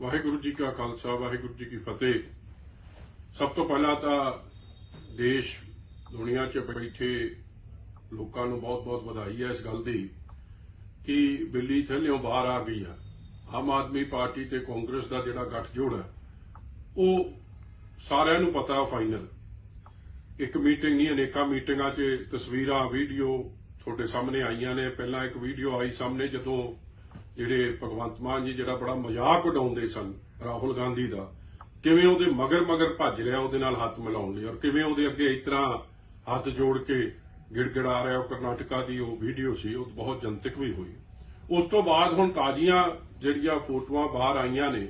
ਵਾਹਿਗੁਰੂ ਜੀ ਕਾ ਖਾਲਸਾ, ਵਾਹਿਗੁਰੂ ਜੀ ਕੀ ਫਤਿਹ। ਸਭ ਤੋਂ ਪਹਿਲਾਂ ਤਾਂ ਦੇਸ਼ ਦੁਨੀਆ 'ਚ ਬੈਠੇ ਲੋਕਾਂ ਨੂੰ ਬਹੁਤ-ਬਹੁਤ ਵਧਾਈ ਹੈ ਇਸ ਗੱਲ ਦੀ ਕਿ ਬਿੱਲੀ ਥੱਲਿਓਂ ਬਾਹਰ ਆ ਗਈ ਆ। ਆਮ ਆਦਮੀ ਪਾਰਟੀ ਤੇ ਕਾਂਗਰਸ ਦਾ ਜਿਹੜਾ ਗੱਠਜੋੜ ਹੈ ਉਹ ਸਾਰਿਆਂ ਨੂੰ ਪਤਾ ਫਾਈਨਲ। ਇੱਕ ਮੀਟਿੰਗ ਨਹੀਂ, ਅਨੇਕਾਂ ਮੀਟਿੰਗਾਂ 'ਚ ਤਸਵੀਰਾਂ, ਵੀਡੀਓ ਤੁਹਾਡੇ ਸਾਹਮਣੇ ਆਈਆਂ ਨੇ। ਪਹਿਲਾਂ ਇੱਕ ਵੀਡੀਓ ਆਈ ਸਾਹਮਣੇ ਜਦੋਂ ਜਿਹੜੇ ਭਗਵੰਤ ਮਾਨ ਜੀ ਜਿਹੜਾ ਬੜਾ ਮਜ਼ਾਕ ਉਡਾਉਂਦੇ ਸਨ ਰਾਹੁਲ ਗਾਂਧੀ ਦਾ, ਕਿਵੇਂ ਉਹਦੇ ਮਗਰ ਮਗਰ ਭੱਜ ਰਿਹਾ ਉਹਦੇ ਨਾਲ ਹੱਥ ਮਿਲਾਉਣ ਲਈ ਔਰ ਕਿਵੇਂ ਉਹਦੇ ਅੱਗੇ ਇਸ ਤਰ੍ਹਾਂ ਹੱਥ ਜੋੜ ਕੇ ਗਿੜਗਿੜਾ ਰਿਹਾ, ਉਹ ਕਰਨਾਟਕਾ ਦੀ ਉਹ ਵੀਡੀਓ ਸੀ, ਉਹ ਬਹੁਤ ਜਨਤਕ ਵੀ ਹੋਈ। ਉਸ ਤੋਂ ਬਾਅਦ ਹੁਣ ਤਾਜ਼ੀਆਂ ਜਿਹੜੀਆਂ ਫੋਟੋਆਂ ਬਾਹਰ ਆਈਆਂ ਨੇ,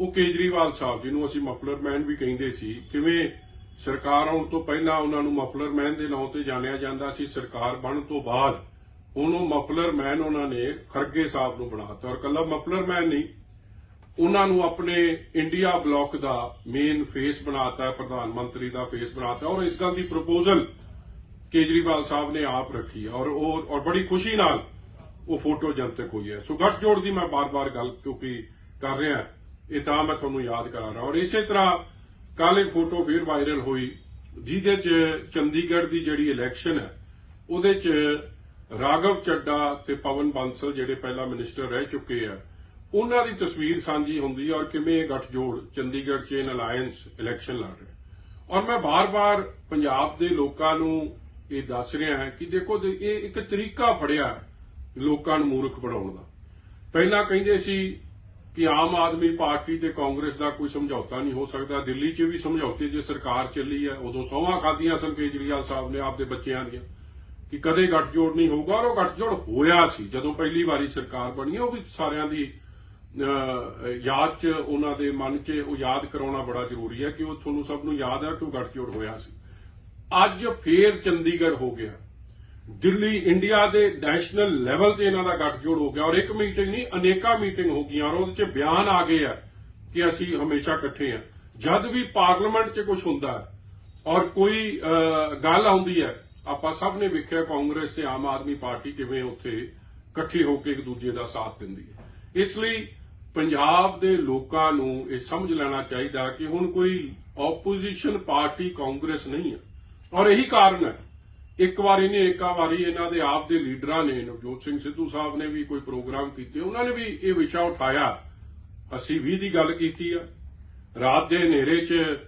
ਉਹ ਕੇਜਰੀਵਾਲ ਸਾਹਿਬ ਜਿਹਨੂੰ ਅਸੀਂ ਮਫਲਰ ਮੈਨ ਵੀ ਕਹਿੰਦੇ ਸੀ, ਕਿਵੇਂ ਸਰਕਾਰ ਆਉਣ ਤੋਂ ਪਹਿਲਾਂ ਉਹਨਾਂ ਨੂੰ ਮਫਲਰ ਮੈਨ ਦੇ ਨਾਂ ਤੇ ਜਾਣਿਆ ਜਾਂਦਾ ਸੀ, ਸਰਕਾਰ ਬਣਨ ਤੋਂ ਬਾਅਦ ਉਹਨੂੰ ਮਫਲਰ ਮੈਨ ਉਹਨਾਂ ਨੇ ਖਰਗੇ ਸਾਹਿਬ ਨੂੰ ਬਣਾਤਾ ਔਰ ਕੱਲਾ ਮਫਲਰ ਮੈਨ ਨਹੀਂ, ਉਹਨਾਂ ਨੂੰ ਆਪਣੇ ਇੰਡੀਆ ਬਲਾਕ ਦਾ ਮੇਨ ਫੇਸ ਬਣਾਤਾ, ਪ੍ਰਧਾਨ ਮੰਤਰੀ ਦਾ ਫੇਸ ਬਣਾਤਾ ਔਰ ਇਸ ਗੱਲ ਦੀ ਪ੍ਰਪੋਜ਼ਲ ਕੇਜਰੀਵਾਲ ਸਾਹਿਬ ਨੇ ਆਪ ਰੱਖੀ ਔਰ ਉਹ, ਔਰ ਬੜੀ ਖੁਸ਼ੀ ਨਾਲ ਉਹ ਫੋਟੋ ਜਨਤਕ ਹੋਈ ਹੈ। ਸੋ ਗੱਠਜੋੜ ਦੀ ਮੈਂ ਬਾਰ-ਬਾਰ ਗੱਲ ਕਿਉਂਕਿ ਕਰ ਰਿਹਾ, ਇਹ ਤਾਂ ਮੈਂ ਤੁਹਾਨੂੰ ਯਾਦ ਕਰਾ ਰਿਹਾ। ਔਰ ਇਸੇ ਤਰ੍ਹਾਂ ਕੱਲ ਇੱਕ ਫੋਟੋ ਫਿਰ ਵਾਇਰਲ ਹੋਈ, ਜਿਹਦੇ 'ਚ ਚੰਡੀਗੜ੍ਹ ਦੀ ਜਿਹੜੀ ਇਲੈਕਸ਼ਨ ਹੈ, ਉਹਦੇ 'ਚ ਰਾਘਵ ਚੱਡਾ ਤੇ ਪਵਨ ਬਾਂਸਲ ਜਿਹੜੇ ਪਹਿਲਾਂ ਮਿਨਿਸਟਰ ਰਹਿ ਚੁੱਕੇ ਆ, ਉਹਨਾਂ ਦੀ ਤਸਵੀਰ ਸਾਂਝੀ ਹੁੰਦੀ ਹੈ ਔਰ ਕਿਵੇਂ ਇਹ ਗੱਠਜੋੜ ਚੰਡੀਗੜ੍ਹ ਚੇਨ ਅਲਾਈਅੰਸ ਇਲੈਕਸ਼ਨ ਲੜ ਰਿਹਾ। ਔਰ ਮੈਂ ਬਾਰ-ਬਾਰ ਪੰਜਾਬ ਦੇ ਲੋਕਾਂ ਨੂੰ ਇਹ ਦੱਸ ਰਿਹਾ ਹਾਂ ਕਿ ਦੇਖੋ ਇਹ ਇੱਕ ਤਰੀਕਾ ਫੜਿਆ ਲੋਕਾਂ ਨੂੰ ਮੂਰਖ ਬਣਾਉਣ ਦਾ। ਪਹਿਲਾਂ ਕਹਿੰਦੇ ਸੀ ਕਿ ਆਮ ਆਦਮੀ ਪਾਰਟੀ ਤੇ ਕਾਂਗਰਸ ਦਾ ਕੋਈ ਸਮਝੌਤਾ ਨਹੀਂ ਹੋ ਸਕਦਾ। ਦਿੱਲੀ 'ਚ ਵੀ ਸਮਝੌਤੇ ਜੇ ਸਰਕਾਰ ਚੱਲੀ ਹੈ ਉਦੋਂ ਸੌਹਾਂ ਖਾਧੀਆਂ ਸਨ ਕੇਜਰੀਵਾਲ ਸਾਹਿਬ ਨੇ ਆਪਦੇ ਬੱਚਿਆਂ ਦੀਆਂ। ਕਿ ਕਦੇ ਗੱਠਜੋੜ ਨਹੀਂ ਹੋਊਗਾ ਔਰ ਉਹ ਗੱਠਜੋੜ ਹੋਇਆ ਸੀ। ਜਦੋਂ ਪਹਿਲੀ ਵਾਰੀ ਸਰਕਾਰ ਬਣੀ, ਉਹ ਵੀ ਸਾਰਿਆਂ ਦੀ ਯਾਦ 'ਚ, ਉਹਨਾਂ ਦੇ ਮਨ 'ਚ ਉਹ ਯਾਦ ਕਰਾਉਣਾ ਬੜਾ ਜ਼ਰੂਰੀ ਹੈ ਕਿ ਉਹ ਤੁਹਾਨੂੰ ਸਭ ਨੂੰ ਯਾਦ ਹੈ ਕਿ ਉਹ ਗੱਠਜੋੜ ਹੋਇਆ ਸੀ। ਅੱਜ ਫੇਰ ਚੰਡੀਗੜ੍ਹ ਹੋ ਗਿਆ। ਦਿੱਲੀ, ਇੰਡੀਆ ਦੇ ਨੈਸ਼ਨਲ ਲੈਵਲ ਤੇ ਇਹਨਾਂ ਦਾ ਗੱਠਜੋੜ ਹੋ ਗਿਆ ਔਰ ਇੱਕ ਮੀਟਿੰਗ ਨਹੀਂ, ਅਨੇਕਾਂ ਮੀਟਿੰਗ ਹੋ ਗਈਆਂ ਔਰ ਉਹਦੇ 'ਚ ਬਿਆਨ ਆ ਗਏ ਆ ਕਿ ਅਸੀਂ ਹਮੇਸ਼ਾ ਇਕੱਠੇ ਆ ਜਦ ਵੀ ਪਾਰਲੀਮੈਂਟ 'ਚ ਕੁਝ ਹੁੰਦਾ ਔਰ ਕੋਈ ਗੱਲ ਆਉਂਦੀ ਹੈ ਆਪਾਂ ਸਭ ਨੇ ਵੇਖਿਆ ਕਾਂਗਰਸ ਤੇ ਆਮ ਆਦਮੀ ਪਾਰਟੀ ਕਿਵੇਂ ਉੱਥੇ ਇਕੱਠੇ ਹੋ ਕੇ ਇੱਕ ਦੂਜੇ ਦਾ ਸਾਥ ਦਿੰਦੀ ਹੈ। ਇਸ ਲਈ ਪੰਜਾਬ ਦੇ ਲੋਕਾਂ ਨੂੰ ਇਹ ਸਮਝ ਲੈਣਾ ਚਾਹੀਦਾ ਕਿ ਹੁਣ ਕੋਈ ਆਪੋਜੀਸ਼ਨ ਪਾਰਟੀ ਕਾਂਗਰਸ ਨਹੀਂ ਹੈ। ਔਰ ਇਹੀ ਕਾਰਨ ਹੈ, ਇੱਕ ਵਾਰੀ ਨੇ ਏਕਾ ਵਾਰੀ ਇਹਨਾਂ ਦੇ ਆਪ ਦੇ ਲੀਡਰਾਂ ਨੇ, ਨਵਜੋਤ ਸਿੰਘ ਸਿੱਧੂ ਸਾਹਿਬ ਨੇ ਵੀ ਕੋਈ ਪ੍ਰੋਗਰਾਮ ਕੀਤੇ, ਉਹਨਾਂ ਨੇ ਵੀ ਇਹ ਵਿਸ਼ਾ ਉਠਾਇਆ। ਅਸੀਂ ਵੀ ਦੀ ਗੱਲ ਕੀਤੀ ਆ। ਰਾਤ ਦੇ ਹਨੇਰੇ 'ਚ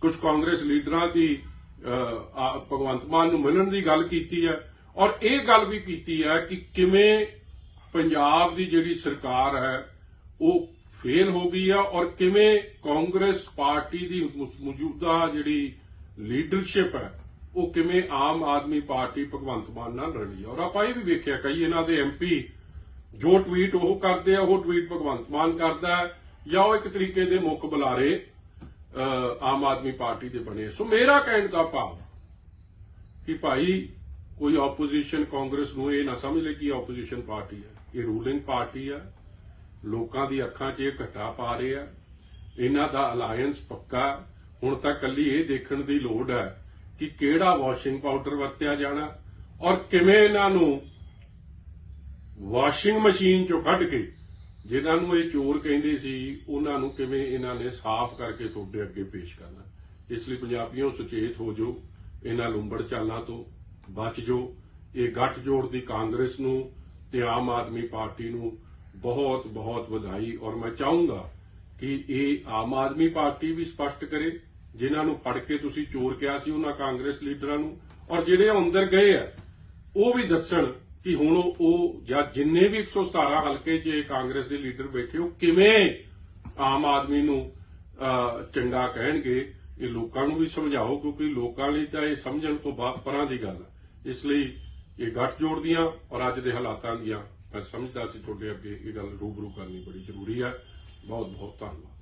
ਕੁਝ ਕਾਂਗਰਸ ਲੀਡਰਾਂ ਦੀ ਭਗਵੰਤ ਮਾਨ ਨੂੰ ਮਿਲਣ ਦੀ ਗੱਲ ਕੀਤੀ ਹੈ ਔਰ ਇਹ ਗੱਲ ਵੀ ਕੀਤੀ ਹੈ ਕਿ ਕਿਵੇਂ ਪੰਜਾਬ ਦੀ ਜਿਹੜੀ ਸਰਕਾਰ ਹੈ, ਉਹ ਫੇਲ ਹੋ ਗਈ ਹੈ ਔਰ ਕਿਵੇਂ ਕਾਂਗਰਸ ਪਾਰਟੀ ਦੀ ਮੌਜੂਦਾ ਜਿਹੜੀ ਲੀਡਰਸ਼ਿਪ ਹੈ, ਉਹ ਕਿਵੇਂ ਆਮ ਆਦਮੀ ਪਾਰਟੀ ਭਗਵੰਤ ਮਾਨ ਨਾਲ ਰਲੀ ਔਰ ਆਪਾਂ ਇਹ ਵੀ ਵੇਖਿਆ, ਕਈ ਇਹਨਾਂ ਦੇ ਐਮਪੀ ਜੋ ਟਵੀਟ ਉਹ ਕਰਦੇ ਆ, ਉਹ ਟਵੀਟ ਭਗਵੰਤ ਮਾਨ ਕਰਦਾ ਹੈ ਜਾਂ ਉਹ ਇੱਕ ਤਰੀਕੇ ਦੇ ਮੁੱਖ ਬੁਲਾਰੇ ਆਮ ਆਦਮੀ ਪਾਰਟੀ ਦੇ ਬਣੇ। ਸੋ ਮੇਰਾ ਕਹਿਣ ਦਾ ਭਾਵ ਕਿ ਭਾਈ, ਕੋਈ ਆਪੋਜੀਸ਼ਨ ਕਾਂਗਰਸ ਨੂੰ ਇਹ ਨਾ ਸਮਝ ਲੈ ਕਿ ਆਪੋਜੀਸ਼ਨ ਪਾਰਟੀ ਹੈ। ਇਹ ਰੂਲਿੰਗ ਪਾਰਟੀ ਹੈ। ਲੋਕਾਂ ਦੀ ਅੱਖਾਂ 'ਚ ਇਹ ਘਟਾ ਪਾ ਰਹੇ ਆ। ਇਹਨਾਂ ਦਾ ਅਲਾਈਅੰਸ ਪੱਕਾ। ਹੁਣ ਤਾਂ ਕੱਲੀ ਇਹ ਦੇਖਣ ਦੀ ਲੋੜ ਹੈ ਕਿ ਕਿਹੜਾ ਵਾਸ਼ਿੰਗ ਪਾਊਡਰ ਵਰਤਿਆ ਜਾਣਾ ਔਰ ਕਿਵੇਂ ਇਹਨਾਂ ਨੂੰ ਵਾਸ਼ਿੰਗ ਮਸ਼ੀਨ ਚੋਂ ਕੱਢ ਕੇ ਜਿਨ੍ਹਾਂ ਨੂੰ ਇਹ ਚੋਰ ਕਹਿੰਦੇ ਸੀ, ਉਹਨਾਂ ਨੂੰ ਕਿਵੇਂ ਇਹਨਾਂ ਨੇ ਸਾਫ਼ ਕਰਕੇ ਤੁਹਾਡੇ ਅੱਗੇ ਪੇਸ਼ ਕਰਨਾ? ਇਸ ਲਈ ਪੰਜਾਬੀਆਂ ਸੁਚੇਤ ਹੋ ਜਾਓ, ਇਹਨਾਂ ਲੁੰਬੜ ਚਾਲਾਂ ਤੋਂ ਬਚ ਜੋ ਇਹ ਗੱਠਜੋੜ ਦੀ ਕਾਂਗਰਸ ਨੂੰ ਤੇ ਆਮ ਆਦਮੀ ਪਾਰਟੀ ਨੂੰ ਬਹੁਤ ਬਹੁਤ ਵਧਾਈ। ਔਰ ਮੈਂ ਚਾਹੂੰਗਾ ਕਿ ਇਹ ਆਮ ਆਦਮੀ ਪਾਰਟੀ ਵੀ ਸਪਸ਼ਟ ਕਰੇ, ਜਿਨ੍ਹਾਂ ਨੂੰ ਫੜ ਕੇ ਤੁਸੀਂ ਚੋਰ ਕਿਹਾ ਸੀ ਉਹਨਾਂ ਕਾਂਗਰਸ ਲੀਡਰਾਂ ਨੂੰ, ਔਰ ਜਿਹੜੇ ਅੰਦਰ ਗਏ ਆ, ਉਹ ਵੀ ਦੱਸਣ ਕਿ ਹੁਣ ਉਹ- ਜਾਂ ਜਿੰਨੇ ਵੀ 117 ਹਲਕੇ 'ਚ ਇਹ ਕਾਂਗਰਸ ਦੇ ਲੀਡਰ ਬੈਠੇ, ਉਹ ਕਿਵੇਂ ਆਮ ਆਦਮੀ ਨੂੰ ਚੰਗਾ ਕਹਿਣਗੇ, ਇਹ ਲੋਕਾਂ ਨੂੰ ਵੀ ਸਮਝਾਓ, ਕਿਉਂਕਿ ਲੋਕਾਂ ਲਈ ਤਾਂ ਇਹ ਸਮਝਣ ਤੋਂ ਬਾਅਦ ਪਰਾਂ ਦੀ ਗੱਲ ਹੈ। ਇਸ ਲਈ ਇਹ ਗੱਠ ਜੋੜਦੀਆਂ ਔਰ ਅੱਜ ਦੇ ਹਾਲਾਤਾਂ ਦੀਆਂ, ਮੈਂ ਸਮਝਦਾ ਸੀ ਤੁਹਾਡੇ ਅੱਗੇ ਇਹ ਗੱਲ ਰੂਬਰੂ ਕਰਨੀ ਬੜੀ ਜ਼ਰੂਰੀ ਹੈ। ਬਹੁਤ ਬਹੁਤ ਧੰਨਵਾਦ।